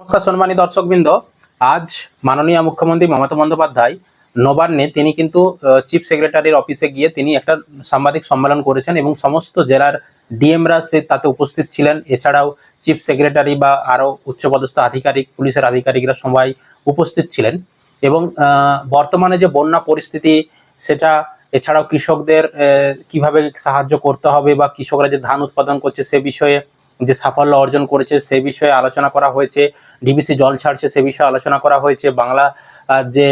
নমস্কার সম্মানী দর্শকবৃন্দ। আজ মাননীয় মুখ্যমন্ত্রী মমতা বন্দ্যোপাধ্যায় নবান্নে তিনি কিন্তু চিফ সেক্রেটারির অফিসে গিয়ে তিনি একটা সাংবাদিক সম্মেলন করেছেন এবং সমস্ত জেলার ডিএমরা সে তাতে উপস্থিত ছিলেন। এছাড়াও চিফ সেক্রেটারি বা আরও উচ্চপদস্থ আধিকারিক, পুলিশের আধিকারিকরা সবাই উপস্থিত ছিলেন। এবং বর্তমানে যে বন্যা পরিস্থিতি, সেটা এছাড়াও কৃষকদের কীভাবে সাহায্য করতে হবে বা কৃষকরা যে ধান উৎপাদন করছে সে বিষয়ে যে সাফল্য অর্জন করেছে সে বিষয়ে আলোচনা করা হয়েছে, ডিবিসি জল ছাড়ছে সে বিষয়ে আলোচনা করা হয়েছে, বাংলা যে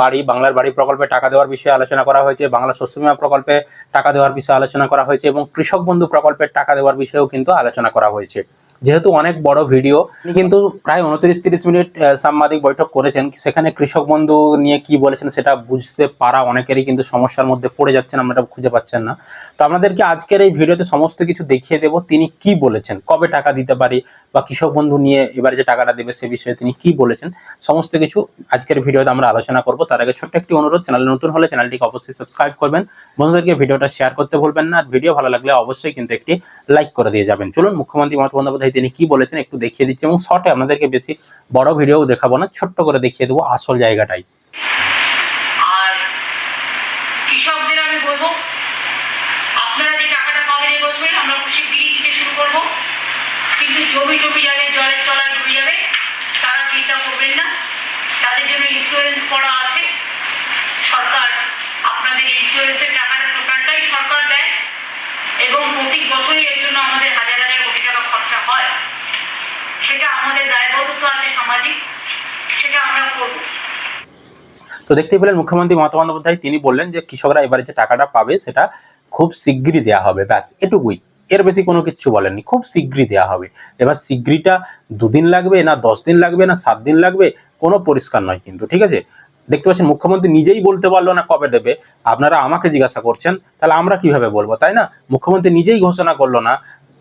বাড়ি, বাংলার বাড়ি প্রকল্পে টাকা দেওয়ার বিষয়ে আলোচনা করা হয়েছে, বাংলা শস্য বীমা প্রকল্পে টাকা দেওয়ার বিষয়ে আলোচনা করা হয়েছে এবং কৃষক বন্ধু প্রকল্পের টাকা দেওয়ার বিষয়েও কিন্তু আলোচনা করা হয়েছে। যেহেতু অনেক বড় ভিডিও কিন্তু প্রায় উনত্রিশ তিরিশ মিনিট সাংবাদিক বৈঠক করেছেন। সেখানে কৃষক বন্ধু নিয়ে কি বলেছেন সেটা বুঝতে পারা অনেকেরই কিন্তু সমস্যার মধ্যে পড়ে যাচ্ছেন, আমরা খুঁজে পাচ্ছেন না। তো আপনাদেরকে আজকের এই ভিডিওতে সমস্ত কিছু দেখিয়ে দেব, তিনি কি বলেছেন, কবে টাকা দিতে পারি বা কৃষক বন্ধু নিয়ে এবার যে টাকাটা দেবে সে বিষয়ে তিনি কি বলেছেন, সমস্ত কিছু আজকের ভিডিওতে আমরা আলোচনা করব। তার আগে ছোট্ট একটি অনুরোধ, চ্যানেল নতুন হলে চ্যানেলটিকে অবশ্যই সাবস্ক্রাইব করবেন। বন্ধুদেরকে ভিডিওটা শেয়ার করতে ভুলবেন না। আর ভিডিও ভালো লাগলে অবশ্যই কিন্তু একটি লাইক করে দিয়ে যাবেন। চলুন, মুখ্যমন্ত্রী মমতা বন্দ্যোপাধ্যায় তিনি কি বলেছেন একটু দেখিয়ে দিচ্ছি এবং শর্টে আপনাদেরকে বেশি বড় ভিডিও দেখাবো না, ছোট্ট করে দেখিয়ে দেবো আসল জায়গাটাই। তারা চিন্তা করবেন না। তাদের জন্য ইন্স্যুরেন্স করা আছে। সরকার আপনাদের ইন্স্যুরেন্সের সরকার দেয় এবং প্রতি বছরই এর জন্য আমাদের হাজার হাজার কোটি টাকা খরচা হয়। সেটা আমাদের দায়বদ্ধতা আছে সামাজিক, সেটা আমরা করব। তো দেখতেই পেলেন মুখ্যমন্ত্রী মমতা বন্দ্যোপাধ্যায়, তিনি বললেন যে কৃষকরা এবারে যে টাকাটা পাবে সেটা খুব শিগগিরই দেওয়া হবে, ব্যাস, এটুকুই। এর বেশি কোনো কিছু বলেননি, খুব শিগগিরই দেওয়া হবে। এবার শিগগিরিটা দুদিন লাগবে না, দশ দিন লাগবে না, সাত দিন লাগবে, কোনো পরিষ্কার নয় কিন্তু, ঠিক আছে? দেখতে পাচ্ছেন মুখ্যমন্ত্রী নিজেই বলতে পারল না কবে দেবে। আপনারা আমাকে জিজ্ঞাসা করছেন, তাহলে আমরা কীভাবে বলব, তাই না? মুখ্যমন্ত্রী নিজেই ঘোষণা করল না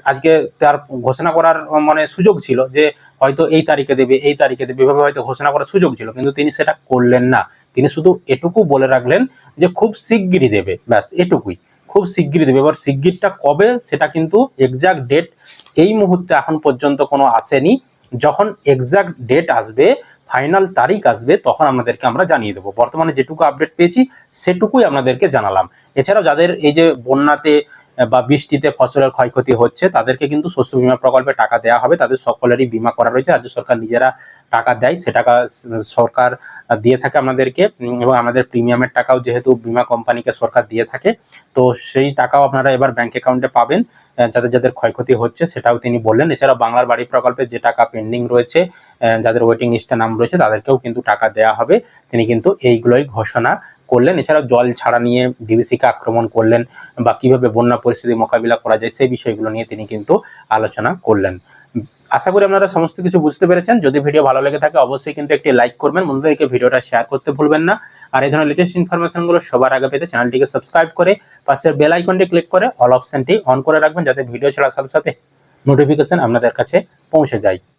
আজকে তার ঘোষণা করার মানে সুযোগ ছিল যে হয়তো এই তারিখে দেবে, এই তারিখে দেবে, এভাবে হয়তো ঘোষণা করার সুযোগ ছিল, কিন্তু তিনি সেটা করলেন না। তিনি শুধু এটুকু বলে রাখলেন যে খুব শিগগিরই দেবে, ব্যাস, এটুকুই। খুব শিগগিরই দেবে। এবার শিগগিরটা কবে, সেটা কিন্তু এক্সাক্ট ডেট এই মুহূর্তে এখন পর্যন্ত কোনো আসেনি। যখন এক্সাক্ট ডেট আসবে ফাইনাল তারিখ আসবে, তখন আমাদেরকে আমরা জানিয়ে দেবো। বর্তমানে যেটুকু আপডেট পেয়েছি, সেটুকুই আপনাদেরকে জানালাম। এছাড়াও যাদের এই যে বন্যাতে বা বৃষ্টিতে ফসলের ক্ষয়ক্ষতি হচ্ছে, তাদেরকে কিন্তু শস্য বীমা প্রকল্পে টাকা দেওয়া হবে। তাদের সকলেরই বীমা করা রয়েছে। রাজ্য সরকার নিজেরা টাকা দেয়, সে টাকা সরকার দিয়ে থাকে আমাদেরকে। এবং আমাদের প্রিমিয়ামের টাকাও যেহেতু বিমা কোম্পানিকে সরকার দিয়ে থাকে, তো সেই টাকাও আপনারা এবার ব্যাংক অ্যাকাউন্টে পাবেন যাদের যাদের ক্ষয়ক্ষতি হচ্ছে সেটাও তিনি বললেন। এছাড়াও বাংলার বাড়ি প্রকল্পে যে টাকা পেন্ডিং রয়েছে যাদের ওয়েটিং লিস্টে নাম রয়েছে, তাদেরকেও কিন্তু টাকা দেওয়া হবে। তিনি কিন্তু এইগুলোই ঘোষণা করলেন। এছাড়াও জল ছাড়া নিয়ে ডিবিসিকে আক্রমণ করলেন বা কীভাবে বন্যা পরিস্থিতি মোকাবিলা করা যায় সেই বিষয়গুলো নিয়ে তিনি কিন্তু আলোচনা করলেন। আশা করি আপনারা সমস্ত কিছু বুঝতে পেরেছেন। যদি ভিডিও ভালো লেগে থাকে, অবশ্যই কিন্তু একটি লাইক করবেন। বন্ধুদেরকে ভিডিওটা শেয়ার করতে ভুলবেন না। আর এই ধরনের লেটেস্ট ইনফরমেশনগুলো সবার আগে পেতে চ্যানেলটিকে সাবস্ক্রাইব করে পাশের বেল আইকনটি ক্লিক করে অল অপশনটি অন করে রাখবেন, যাতে ভিডিও ছাড়ার সাথে সাথে নোটিফিকেশন আপনাদের কাছে পৌঁছে যায়।